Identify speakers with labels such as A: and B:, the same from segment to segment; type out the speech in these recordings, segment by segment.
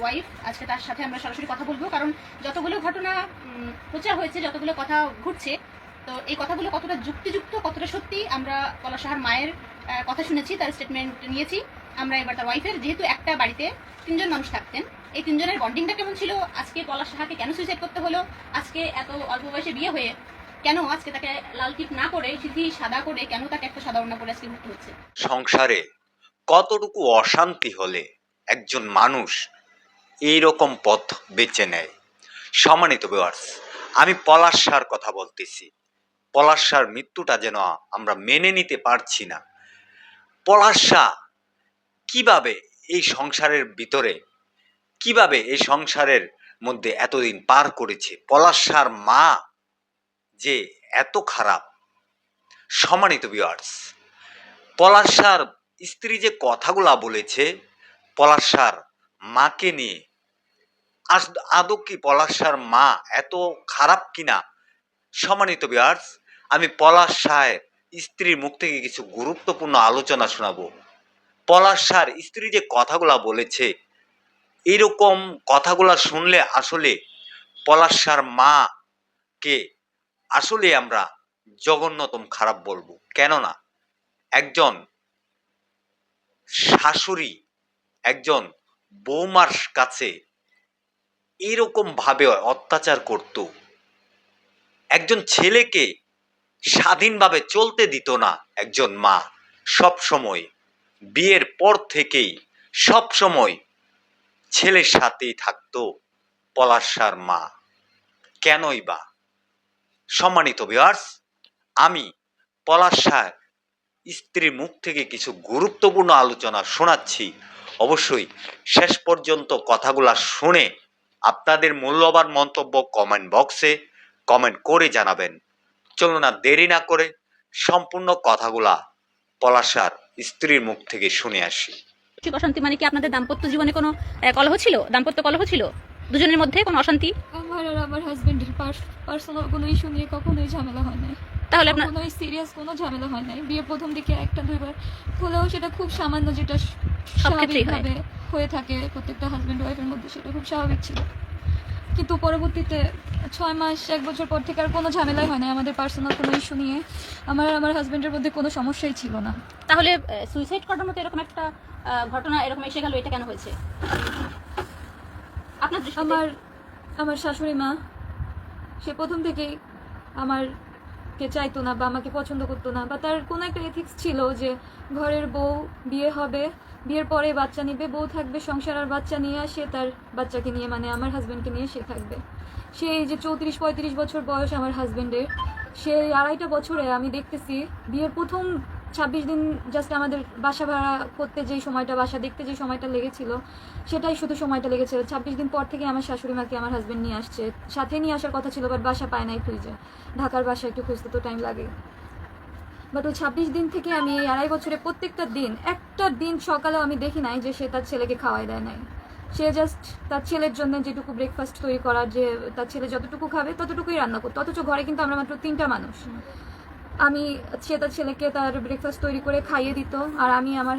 A: Wife আজকে তার সাথে আমরা সরাসরি কথা বলব, কারণ যতগুলো ঘটনা প্রচার হয়েছে, যতগুলো কথা ঘুরছে, তো এই কথাগুলো কতটা যুক্তিযুক্ত, কতটা সত্যি, আমরা পলাশ সাহার মায়ের কথা শুনেছি, তার স্টেটমেন্ট নিয়েছি। আমরা এবার তার ওয়াইফের যেহেতু একটা বাড়িতে তিনজন মানুষ থাকতেন, এই তিনজনের বন্ডিংটা কেমন ছিল? আজকে পলাশ সাহাকে কেন সুইসাইড করতে হলো? আজকে এত অল্প বয়সে বিয়ে হয়ে কেন আজকে তাকে লাল টিপ না করে, সিধি সাদা করে, কেন তাকে একটা সাদা ওড়না করে আজকে ঘুরতে হচ্ছে?
B: সংসারে কতটুকু অশান্তি হলে একজন মানুষ এই রকম পথ বেছে নেয়। সম্মানিত ভিউয়ার্স আমি পলাশার কথা বলতেছি। পলাশার মৃত্যুটা যেন আমরা মেনে নিতে পারছি না। পলাশা কীভাবে এই সংসারের ভিতরে, কীভাবে এই সংসারের মধ্যে এতদিন পার করেছে? পলাশার মা যে এত খারাপ। সম্মানিত ভিউয়ার্স পলাশার স্ত্রী যে কথাগুলা বলেছে পলাশার মাকে নিয়ে আদৌ কি পলাশার মা এত খারাপ কিনা? সম্মানিত বিয়ার্স আমি পলাশ শাহের স্ত্রীর মুখ থেকে কিছু গুরুত্বপূর্ণ আলোচনা শোনাবো। পলাশ শাহর স্ত্রী যে কথাগুলা বলেছে, এরকম কথাগুলা শুনলে আসলে পলাশ শাহর মাকে আসলে আমরা জঘন্যতম খারাপ বলব। কেননা, একজন শাশুড়ি, একজন বৌমার কাছে এরকম ভাবে অত্যাচার করত। একজন ছেলেকে স্বাধীনভাবে চলতে দিত না একজন মা। সব সময়, বিয়ের পর থেকেই সব সময় ছেলের সাথেই থাকতো পলাশার মা। কেনই বা? সম্মানিত ভিউয়ার্স আমি পলাশার স্ত্রীর মুখ থেকে কিছু গুরুত্বপূর্ণ আলোচনা শোনাচ্ছি। অবশ্যই শেষ পর্যন্ত কথাগুলা শুনে আপনাদের মূল্যবান মন্তব্য কমেন্ট বক্সে কমেন্ট করে জানাবেন। চলুন না দেরি না করে সম্পূর্ণ কথাগুলা পলাশার স্ত্রীর মুখ থেকে শুনে আসি।
A: মানসিক অশান্তি মানে কি আপনাদের দাম্পত্য জীবনে কোনো কলহ ছিল? দাম্পত্য কলহ ছিল? দুজনের মধ্যে কোনো অশান্তি?
C: আমার আর আমার হাজবেন্ডের পার্সোনাল কোনো ইস্যু নিয়ে কখনোই ঝামেলা হয় নাই।
A: তাহলে আপনার
C: কখনোই সিরিয়াস কোনো ঝামেলা হয় নাই। বিয়ের প্রথম দিকে একটা দুইবার। হলেও সেটা খুব সামান্য যেটা। স্বাভাবিকভাবে হয়ে থাকে প্রত্যেকটা হাজবেন্ড ওয়াইফের মধ্যে সেটা খুব স্বাভাবিক ছিল। কিন্তু পরবর্তীতে ছয় মাস এক বছর পর থেকে আর কোনো ঝামেলাই হয় না আমাদের পার্সোনাল কোনো ইস্যু নিয়ে আমার আমার হাজবেন্ডের মধ্যে কোনো সমস্যাই ছিল না।
A: তাহলে সুইসাইড করার মতো এরকম একটা ঘটনা এরকম এসে গেল এটা কেন হয়েছে? আপনার
C: আমার আমার শাশুড়ি মা সে প্রথম থেকেই আমার কে চাইতো না বা আমাকে পছন্দ করতো না, বা তার কোনো একটা এথিক্স ছিল যে ঘরের বউ বিয়ে হবে, বিয়ের পরে বাচ্চা নিবে, বউ থাকবে, সংসার আর বাচ্চা নিয়ে আসে, তার বাচ্চাকে নিয়ে মানে আমার হাজব্যান্ডকে নিয়ে সে থাকবে। সে এই যে চৌত্রিশ পঁয়ত্রিশ বছর বয়স আমার হাজব্যান্ডের সে আড়াইটা বছরে আমি দেখতেছি বিয়ের প্রথম ছাব্বিশ দিন জাস্ট আমাদের বাসা ভাড়া করতে যেই সময়টা, বাসা দেখতে যে সময়টা লেগেছিল, সেটাই শুধু সময়টা লেগেছিল ছাব্বিশ দিন পর থেকে আমার শাশুড়ি মাকে আমার হাজব্যান্ড নিয়ে আসছে। সাথে নিয়ে আসার কথা ছিল বাট বাসা পায় নাই খুঁজে ঢাকার বাসা একটু খুঁজতে তো টাইম লাগে। বাট ওই ছাব্বিশ দিন থেকে আমি এই আড়াই বছরে প্রত্যেকটা দিন, একটা দিন সকালেও আমি দেখি নাই যে সে তার ছেলেকে খাওয়াই দেয় নাই। সে জাস্ট তার ছেলের জন্য যেটুকু ব্রেকফাস্ট তৈরি করার যে, তার ছেলে যতটুকু খাবে ততটুকুই রান্না করতো। অথচ ঘরে কিন্তু আমরা মাত্র তিনটা মানুষ। আমি সে তার ছেলেকে তার ব্রেকফাস্ট তৈরি করে খাইয়ে দিত আর আমি আমার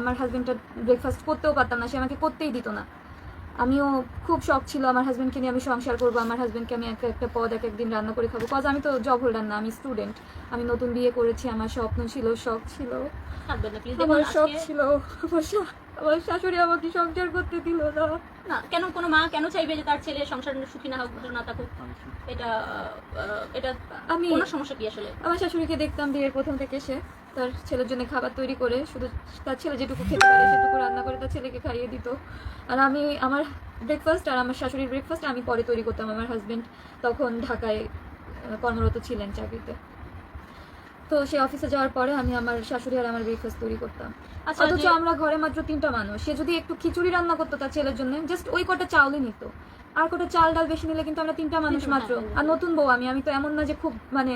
C: আমার হাজবেন্ডটার ব্রেকফাস্ট করতেও পারতাম না সে আমাকে করতেই দিত না। আমিও খুব শখ ছিল আমার হাজব্যান্ডকে নিয়ে আমি সংসার করব আমার হাজব্যান্ডকে আমি এক একটা পদ এক একদিন রান্না করে খাব। কজ আমি তো জব হোল্ডার না আমি স্টুডেন্ট আমি নতুন বিয়ে করেছি আমার স্বপ্ন ছিল শখ ছিল। আমার শখ ছিল আমার আমার শাশুড়ি আমাকে সংসার করতে দিল না।
A: না কেন কোনো মা কেন চাইবে যে তার ছেলে সংসার সুখী না হোক ভালো না থাকুক? এটা এটা
C: আমি
A: কোনো সমস্যা কি আসলে?
C: আমার শাশুড়িকে দেখতাম বিয়ের প্রথম থেকে সে তার ছেলের জন্য খাবার তৈরি করে শুধু তার ছেলে যেটুকু খেতে পারে সেটুকু রান্না করে তার ছেলেকে খাইয়ে দিত। আর আমি আমার ব্রেকফাস্ট আর আমার শাশুড়ির ব্রেকফাস্ট আমি পরে তৈরি করতাম। আমার হাজবেন্ড তখন ঢাকায় কর্মরত ছিলেন চাকরিতে। তো সে অফিসে যাওয়ার পরে আমি আমার শাশুড়ি আর আমার ব্রেকফাস্ট তৈরি করতাম।
A: আচ্ছা
C: অথচ আমরা ঘরে মাত্র তিনটা মানুষ। সে যদি একটু খিচুড়ি রান্না করতো তার ছেলের জন্য জাস্ট ওই কটা চাউলই নিত। আর কটা চাল ডাল বেশি নিলে কিন্তু আমরা তিনটা মানুষ মাত্র। আর নতুন বউ আমি আমি তো এমন না যে খুব মানে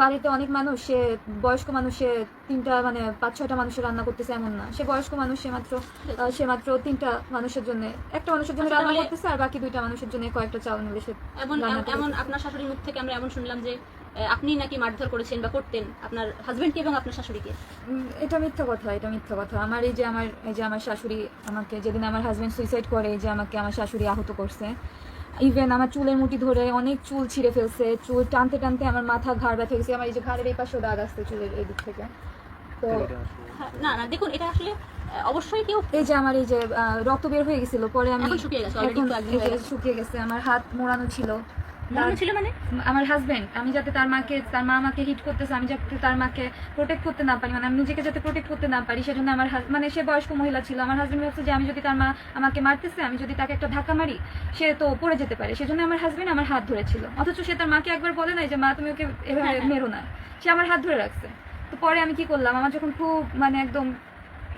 C: বাড়িতে অনেক মানুষ সে বয়স্ক মানুষ সে তিনটা মানে পাঁচ ছয়টা মানুষের রান্না করতেছে এমন না। সে বয়স্ক মানুষ সে মাত্র সে মাত্র তিনটা মানুষের জন্য একটা মানুষের জন্য
A: আচ্ছা,
C: রান্না করতেছে আর বাকি দুইটা মানুষের জন্য কয়েকটা চাউল নিলে সে
A: এমন এমন আপনার শাশুড়ির মুখ থেকে আমরা এমন শুনলাম যে আপনি নাকি মারধর করেছেন বা করতেন আপনার হাজবেন্ডকে এবং আপনার শাশুড়িকে?
C: এটা মিথ্যা কথা এটা মিথ্যা কথা। আমার এই যে আমার এই যে আমার শাশুড়ি আমাকে যেদিন আমার হাজবেন্ড সুইসাইড করে এই যে আমাকে আমার শাশুড়ি আহত করছে। ইভেন আমার চুলের মুঠি ধরে অনেক চুল ছিঁড়ে ফেলছে চুল টানতে টানতে আমার মাথা ঘাড় ব্যথা গেছে আমার এই যে ঘাড়ের এই পাশেও দাগ আসছে চুলের এই দিক থেকে। তো
A: হ্যাঁ, না না দেখুন এটা আসলে অবশ্যই কেউ
C: এই যে আমার এই যে রক্ত বের হয়ে গেছিল পরে আমি
A: শুকিয়ে গেছে।
C: শুকিয়ে গেছে আমার হাত মোড়ানো ছিল।
A: মনে ছিল মানে?
C: আমার হাজবেন্ড আমি যাতে তার মাকে তার মা আমাকে হিট করতেছে আমি যাতে তার মাকে প্রোটেক্ট করতে না পারি মানে আমি নিজেকে যাতে প্রোটেক্ট করতে না পারি সেজন্য আমার মানে সে বয়স্ক মহিলা ছিল। আমার হাজবেন্ড ভাবছে যে আমি যদি তার মা আমাকে মারতেছে আমি যদি তাকে একটা ধাক্কা মারি সে তো পড়ে যেতে পারে। সেজন্য আমার হাজবেন্ড আমার হাত ধরেছিল। অথচ সে তার মাকে একবার বলে নাই যে মা তুমি ওকে এভাবে
A: হ্যাঁ, হ্যাঁ।
C: মেরো না। সে আমার হাত ধরে রাখছে। তো পরে আমি কি করলাম? আমার যখন খুব মানে একদম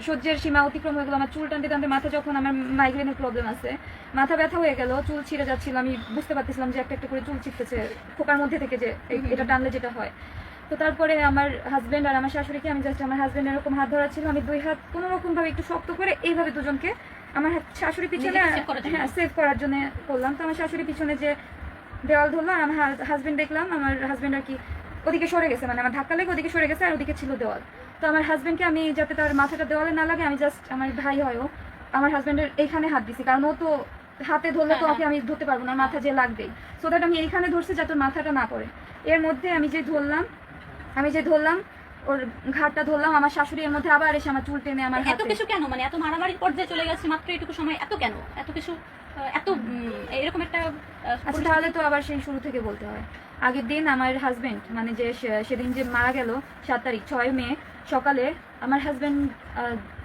C: সহ্যের সীমা অতিক্রম হয়ে গেল। আমার চুল টানতে টানতে মাথা যখন আমার মাইগ্রেনের প্রবলেম আছে মাথা ব্যথা হয়ে গেল চুল ছিঁড়ে যাচ্ছিল। আমি বুঝতে পারতেছিলাম যে একটা একটা করে চুল ছিটতেছে খোকার মধ্যে থেকে যে এটা টানলে যেটা হয়। তো তারপরে আমার হাজবেন্ড আর আমার শাশুড়িকে আমি জাস্ট আমার হাজবেন্ড এরকম হাত ধরা ছিল। আমি দুই হাত কোনো রকম ভাবে একটু শক্ত করে এইভাবে দুজনকে আমার হাত- শাশুড়ি পিছনে। হ্যাঁ সেভ করার জন্য করলাম। তো আমার শাশুড়ি পিছনে যে দেওয়াল ধরলো আর আমার হাজবেন্ড দেখলাম। আমার হাজবেন্ড আর কি ওদিকে সরে গেছে। মানে আমার ধাক্কা লেগে ওদিকে সরে গেছে আর ওদিকে ছিল দেওয়াল। তো আমার হাজব্যান্ডকে আমি যাতে তার মাথাটা দেওয়ালে না লাগে আমি জাস্ট আমার ভাই হয় ও আমার হাজব্যান্ডের এইখানে হাত দিছি। কারণ ও তো হাতে ধরলে তো
A: হ্যাঁ,
C: ওকে আমি ধরতে পারব না মাথা যে লাগবেই। সো দ্যাট আমি এইখানে ধরছি যাতে ওর মাথাটা না পড়ে। এর মধ্যে আমি যে ধরলাম আমি যে ধরলাম ওর ঘাটটা ধরলাম আমার শাশুড়ি এর মধ্যে আবার এসে আমার চুল টেনে আমার
A: এত কিছু কেন? মানে এত মারামারির পর্যায়ে চলে গেছে মাত্র এটুকু সময় এত কেন? এত কিছু এত এরকম একটা
C: আচ্ছা তাহলে তো আবার সেই শুরু থেকে বলতে হয়। আগের দিন আমার হাজবেন্ড মানে যে সেদিন যে মারা গেল সাত তারিখ ছয় মে সকালে আমার হাজব্যান্ড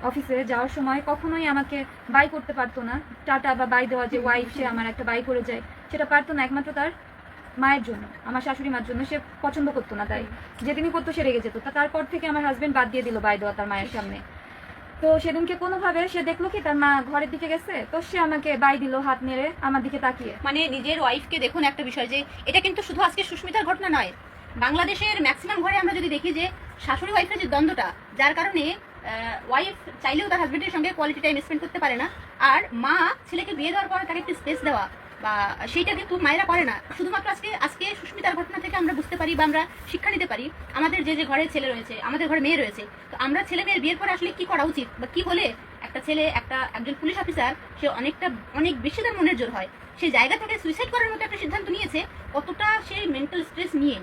C: অফিসে যাওয়ার সময় কখনোই আমাকে বাই করতে পারতো না। টাটা বা বাই দেওয়া যে ওয়াইফ সে আমার একটা বাই করে যায়, সেটা পারতো না একমাত্র তার মায়ের জন্য, আমার শাশুড়ি মার জন্য, সে পছন্দ করতো না তাই। যেদিনই করতো, সে রেগে যেত। তারপর থেকে আমার হাজব্যান্ড বাদ দিয়ে দিল বাই দেওয়া তার মায়ের সামনে। তো সেদিনকে কোনোভাবে সে দেখল কি, তার মা ঘরের দিকে গেছে, তো সে আমাকে বাই দিল, হাত নেড়ে আমার দিকে তাকিয়ে।
A: মানে নিজের ওয়াইফকে দেখুন একটা বিষয় যে, এটা কিন্তু শুধু আজকে সুস্মিতার ঘটনা নয়। বাংলাদেশের ম্যাক্সিমাম ঘরে আমরা যদি দেখি যে শাশুড়ি ওয়াইফের যে দ্বন্দ্বটা, যার কারণে ওয়াইফ চাইলেও তার হাজবেন্ডের সঙ্গে কোয়ালিটি টাইম স্পেন্ড করতে পারে না। আর মা ছেলেকে বিয়ে দেওয়ার পর তাকে একটু স্পেস দেওয়া, বা সেইটা কিন্তু মায়েরা করে না। শুধুমাত্র আজকে আজকে সুস্মিতার ঘটনা থেকে আমরা বুঝতে পারি বা আমরা শিক্ষা নিতে পারি, আমাদের যে যে ঘরে ছেলে রয়েছে, আমাদের ঘরে মেয়ে রয়েছে, তো আমরা ছেলে মেয়ের বিয়ের পরে আসলে কি করা উচিত? বা কি হলে একটা ছেলে, একটা, একজন পুলিশ অফিসার সে অনেকটা, অনেক বেশি তার মনের জোর হয়? সেই জায়গা থেকে সুইসাইড করার মতো একটা সিদ্ধান্ত নিয়েছে, কতটা সে মেন্টাল স্ট্রেস নিয়ে?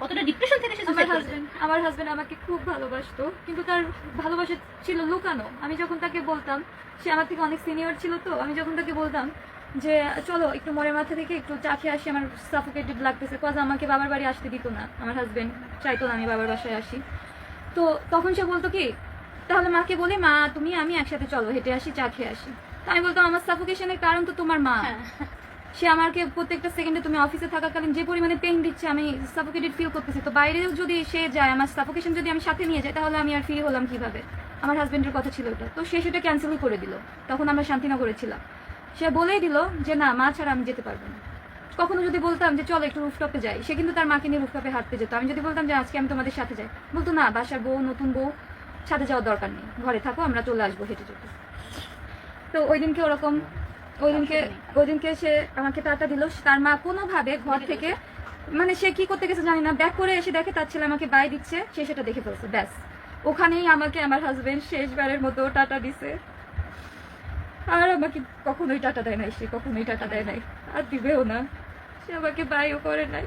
A: কতটা ডিপ্রেশন থেকে সে
C: আমার হাজবেন্ড আমার হাজবেন্ড আমাকে খুব ভালোবাসতো কিন্তু তার ভালোবাসা ছিল লুকানো। আমি যখন তাকে বলতাম সে আমার থেকে অনেক সিনিয়র ছিল তো আমি যখন তাকে বলতাম যে চলো একটু মনের মাথা থেকে একটু চা খেয়ে আসি আমার সাফোকেটেড লাগতেছে কজ আমাকে বাবার বাড়ি আসতে দিত না। আমার হাজবেন্ড চাইতো না আমি বাবার বাসায় আসি। তো তখন সে বলতো কি তাহলে মাকে বলি মা তুমি আমি একসাথে চলো হেঁটে আসি চা খেয়ে আসি। তো আমি বলতাম আমার সাফোকেশনের কারণ তো তোমার মা।
A: হ্যাঁ।
C: সে আমাকে প্রত্যেকটা সেকেন্ডে তুমি অফিসে থাকাকালীন যে পরিমাণে পেন দিচ্ছে, আমি সাফোকেটেড ফিল করতেছি। তো বাইরেও যদি সে যায়, আমার সাফোকেশন যদি আমি সাথে নিয়ে যাই, তাহলে আমি আর ফ্রি হলাম কীভাবে? আমার হাজব্যান্ডের কথা ছিল ওটা তো সে সেটা ক্যান্সেলই করে দিল। তখন আমরা শান্তিনগরে ছিলাম। সে বলেই দিল যে, না, মা ছাড়া আমি যেতে পারব না। কখনো যদি বলতাম যে, চলো একটু রুফটপে যাই। সে কিন্তু তার মাকে নিয়ে রুফটপে হাঁটতে যেত। আমি যদি বলতাম যে, আজকে আমি তোমাদের সাথে যাই। বলতো, না, বাসার বউ, নতুন বউ, সাথে যাওয়ার দরকার নেই। ঘরে থাকো, আমরা চলে আসব, হেঁটে যেতে। তো ওই দিনকে ওরকম ওই দিনকে ওই দিনকে সে আমাকে টাটা দিল। তার মা কোনোভাবে ঘর থেকে মানে সে কি করতে গেছে জানি না ব্যাক করে এসে দেখে তার ছেলে আমাকে বাই দিচ্ছে, সে সেটা দেখে ফেলছে, ব্যাস। ওখানেই আমাকে আমার হাজবেন্ড শেষবারের মতো টাটা দিছে। আর আমাকে কখনোই টাটা দেয় নাই, সে কখনোই টাটা দেয় নাই। আর দিবেও না। সে আমাকে বাইও করে নাই।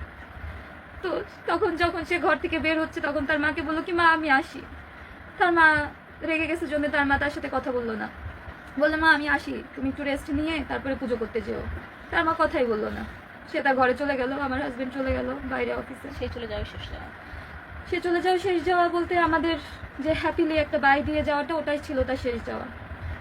C: তো তখন যখন সে ঘর থেকে বের হচ্ছে, তখন তার মাকে বলল কি, মা, আমি আসি। তার মা রেগে গেছে জন্য তার মা তার সাথে কথা বলল না। বলল মা আমি আসি। তুমি একটু রেস্ট নিয়ে তারপরে পুজো করতে যেও। তার মা কথাই বলল না। সে তার ঘরে চলে গেল আমার হাজবেন্ড চলে গেল বাইরে অফিসে
A: সে চলে যাওয়া শেষ যাওয়া।
C: সে চলে যাওয়া শেষ যাওয়া বলতে আমাদের যে হ্যাপিলি একটা বাই দিয়ে যাওয়াটা ওটাই ছিল তার শেষ যাওয়া।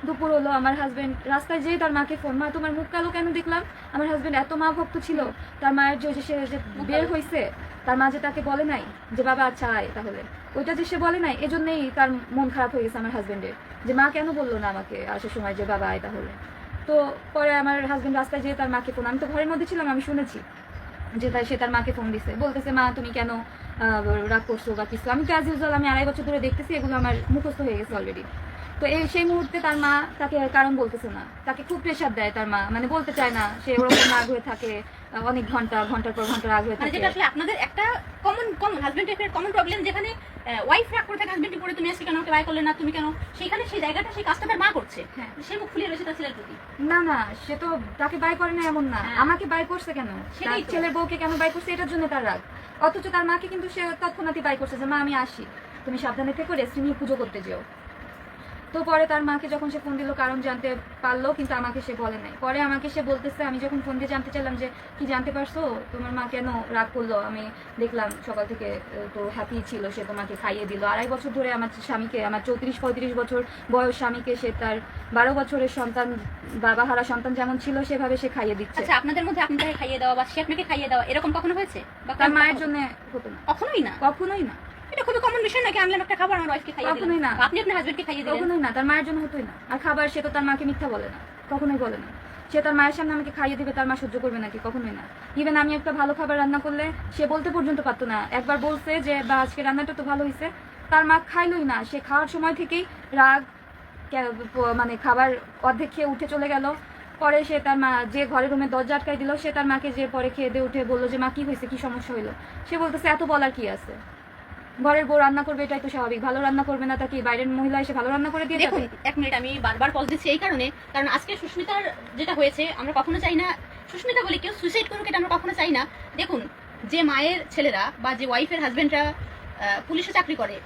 C: দুপুর হলো আমার হাজবেন্ড রাস্তায় যেয়ে তার মাকে ফোন মা তোমার মুখ কালো কেন দেখলাম? আমার হাজবেন্ড এত মা ভক্ত ছিল। তার মায়ের যে যে সে যে বের হয়েছে তার মা যে তাকে বলে নাই যে বাবা আচ্ছা আয় তাহলে। ওইটা যে সে বলে নাই, এজন্যই তার মন খারাপ হয়ে গেছে আমার হাজবেন্ডের যে মা কেন বলল না আমাকে আসার সময় যে, বাবা, আয় তাহলে? তো পরে আমার হাজব্যান্ড রাস্তায় যেয়ে তার মাকে ফোন আমি তো ঘরের মধ্যে ছিলাম, আমি শুনেছি যে তাই সে তার মাকে ফোন দিছে। বলতেছে, মা, তুমি কেন রাগ করছ বা কিছু? আমি তো অ্যাজ ইউজুয়াল আমি আড়াই বছর ধরে দেখতেছি, এগুলো আমার মুখস্থ হয়ে গেছে অলরেডি তো এই সেই মুহূর্তে তার মা তাকে কারণ বলতেছে না। তাকে খুব প্রেশার দেয় তার মা। মানে বলতে চায় না, সে ওরকম রাগ হয়ে থাকে অনেক ঘণ্টা ঘণ্টার পর ঘণ্টা রাগ হয়ে
A: মানে
C: থাকে।
A: যেটা আসলে আপনাদের একটা কমন কমন হাজবেন্ড ওয়াইফের কমন প্রবলেম যেখানে ওয়াইফ রাগ করে থাকে হাজবেন্ড পরে তুমি আজকে কেন আমাকে বাই করলে না? তুমি কেন? সেখানে সেই জায়গাটা সেই কাজটা তার মা করছে।
C: হ্যাঁ।
A: সে মুখ ফুলিয়ে রয়েছে তার ছেলের প্রতি।
C: না না সে তো তাকে বাই করে না এমন না।
A: হ্যাঁ।
C: আমাকে বাই করছে কেন? তার ছেলের বউকে কেন বাই করছে? এটার জন্য তার রাগ। অথচ তার মাকে কিন্তু সে তৎক্ষণাৎই বাই করছে যে মা আমি আসি। তুমি সাবধানে থেকো রেস্ট নিয়ে পুজো করতে যেও। তো পরে তার মাকে যখন সে ফোন দিল কারণ জানতে পারল কিন্তু আমাকে সে বলে নাই। পরে আমাকে সে বলতেছে আমি যখন ফোন দিয়ে জানতে চাইলাম যে কি জানতে পারছ? তোমার মা কেন রাগ করল? আমি দেখলাম সকাল থেকে তো হ্যাপি ছিল সে তোমাকে খাইয়ে দিল। আড়াই বছর ধরে আমার স্বামীকে আমার চৌত্রিশ পঁয়ত্রিশ বছর বয়স স্বামীকে সে তার বারো বছরের সন্তান বাবা হারা সন্তান যেমন ছিল সেভাবে সে খাইয়ে দিচ্ছে।
A: আচ্ছা আপনাদের মধ্যে আপনাকে খাইয়ে দেওয়া বা সে আপনাকে খাইয়ে দেওয়া এরকম কখনো হয়েছে? বা
C: তার মায়ের জন্য হতো না।
A: কখনোই না?
C: কখনোই না।
A: এটা খুবই কমন বিষয় নাকি আনলাম একটা খাবার আমার ওয়াইফকে খাইয়ে
C: কখনোই না।
A: আপনি আপনার হাজবেন্ডকে খাইয়ে দিলেন?
C: কখনোই না তার মায়ের জন্য হতোই না। আর খাবার সে তো তার মাকে মিথ্যা বলে না কখনোই বলে না। সে তার মায়ের সামনে আমাকে খাইয়ে দিবে তার মা সহ্য করবে নাকি কখনোই না। ইভেন আমি একটা ভালো খাবার রান্না করলে সে বলতে পর্যন্ত পারতো না। একবার বলছে যে বা আজকে রান্নাটা তো ভালো হয়েছে তার মা খাইলই না। সে খাওয়ার সময় থেকেই রাগ মানে খাবার অর্ধেক খেয়ে উঠে চলে গেল। পরে সে তার মা যে ঘরের রুমে দরজা আটকাই দিল সে তার মাকে যে পরে খেয়ে দিয়ে উঠে বলল যে মা কি হয়েছে কি সমস্যা হইল? সে বলতেছে এত বলার কি আছে? ঘরের বউ রান্না করবে, এটাই তো স্বাভাবিক। ভালো রান্না করবে না, তাকে বাইরের মহিলা এসে ভালো রান্না করে দিয়ে
A: দেখুন, এক মিনিট, আমি বারবার পজ দিচ্ছি এই কারণে, কারণ আজকে সুস্মিতার যেটা হয়েছে, আমরা কখনো চাই না, সুস্মিতা বলে কেউ সুইসাইড করুক এটা আমরা কখনো চাই না। দেখুন, যে মায়ের ছেলেরা বা যে ওয়াইফের হাজব্যান্ডরা পুলিশে চাকরি করে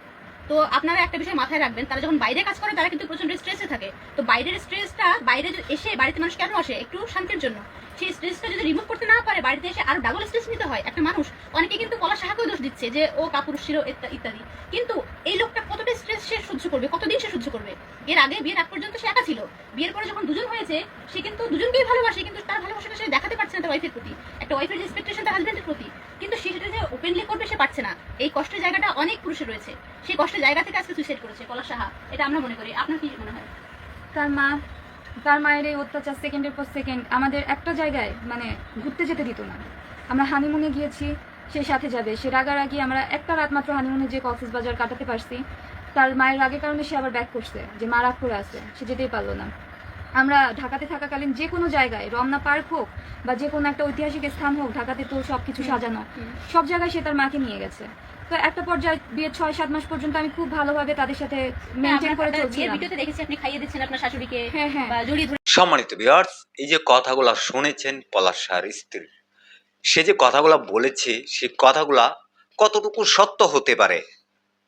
A: তো আপনারা একটা বিষয় মাথায় রাখবেন, তারা যখন বাইরে কাজ করে, তারা কিন্তু প্রচণ্ড স্ট্রেসে থাকে। তো বাইরের স্ট্রেসটা বাইরে এসে বাড়িতে মানুষ কেন আসে? একটু শান্তির জন্য। সেই স্ট্রেসটা যদি রিমুভ করতে না পারে, বাড়িতে এসে আরও ডাবল স্ট্রেস নিতে হয়। একটা মানুষ, অনেকে কিন্তু পলা সাহাকেও দোষ দিচ্ছে যে, ও কাপুরুষ ছিল ইত্যাদি। কিন্তু এই লোকটা কতটা স্ট্রেস সে সহ্য করবে? কতদিন সে সহ্য করবে? এর আগে বিয়ের আগ পর্যন্ত সে একা ছিল। বিয়ের পরে যখন দুজন হয়েছে, সে কিন্তু দুজনকেই ভালোবাসে, কিন্তু তার ভালোবাসাটা সে দেখাতে পারছে না তার ওয়াইফের প্রতি। একটা ওয়াইফের এক্সপেকটেশন তার হাজবেন্ডের প্রতি। কিন্তু সে সেটা যে ওপেনলি করবে সে পারছে না। এই কষ্টের জায়গাটা অনেক পুরুষের রয়েছে। সেই কষ্টের জায়গা থেকে আজকে সুইসাইড করেছে পলা সাহা। এটা আমরা মনে করি। আপনার কি মনে হয়?
C: তার মা, তার মায়ের এই অত্যাচার সেকেন্ডের পর সেকেন্ড আমাদের একটা জায়গায় মানে ঘুরতে যেতে দিত না। আমরা হানিমুনে গিয়েছি, সে সাথে যাবে। সে রাগারাগি আমরা একটা রাত মাত্র হানিমুনে যে কক্সেস বাজার কাটাতে পারছি, তার মায়ের রাগের কারণে সে আবার ব্যাক করছে, যে মা রাগ করে আছে, সে যেতেই পারল না। আমরা ঢাকাতে থাকাকালীন যে কোনো জায়গায় রমনা পার্ক হোক বা যে কোনো একটা ঐতিহাসিক স্থান হোক ঢাকাতে তো সব কিছু সাজানো সব জায়গায় সে তার মাকে নিয়ে গেছে। তো একটা পর্যায়ে বিয়ের ছয় সাত মাস পর্যন্ত আমি খুব ভালোভাবে তাদের সাথে মেনটেন করে
A: বিয়ের
C: চলছিলাম।
A: ভিডিওতে দেখেছি আপনি খাইয়ে দিচ্ছেন আপনার শাশুড়িকে
C: হ্যাঁ হ্যাঁ।
A: বা জড়িয়ে ধরে
B: সম্মানিত ভিউয়ার্স এই যে কথাগুলো শুনেছেন পলাশ শাহর স্ত্রী সে যে কথাগুলো বলেছে সে কথাগুলা কতটুকু সত্য হতে পারে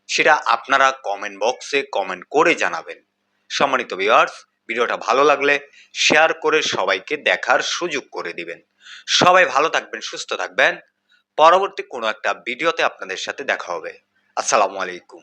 B: সেটা আপনারা কমেন্ট বক্সে কমেন্ট করে জানাবেন। সম্মানিত ভিউয়ার্স ভিডিওটা ভালো লাগলে শেয়ার করে সবাইকে দেখার সুযোগ করে দিবেন। সবাই ভালো থাকবেন, সুস্থ থাকবেন। পরবর্তী কোনো একটা ভিডিওতে আপনাদের সাথে দেখা হবে। আসসালামু আলাইকুম।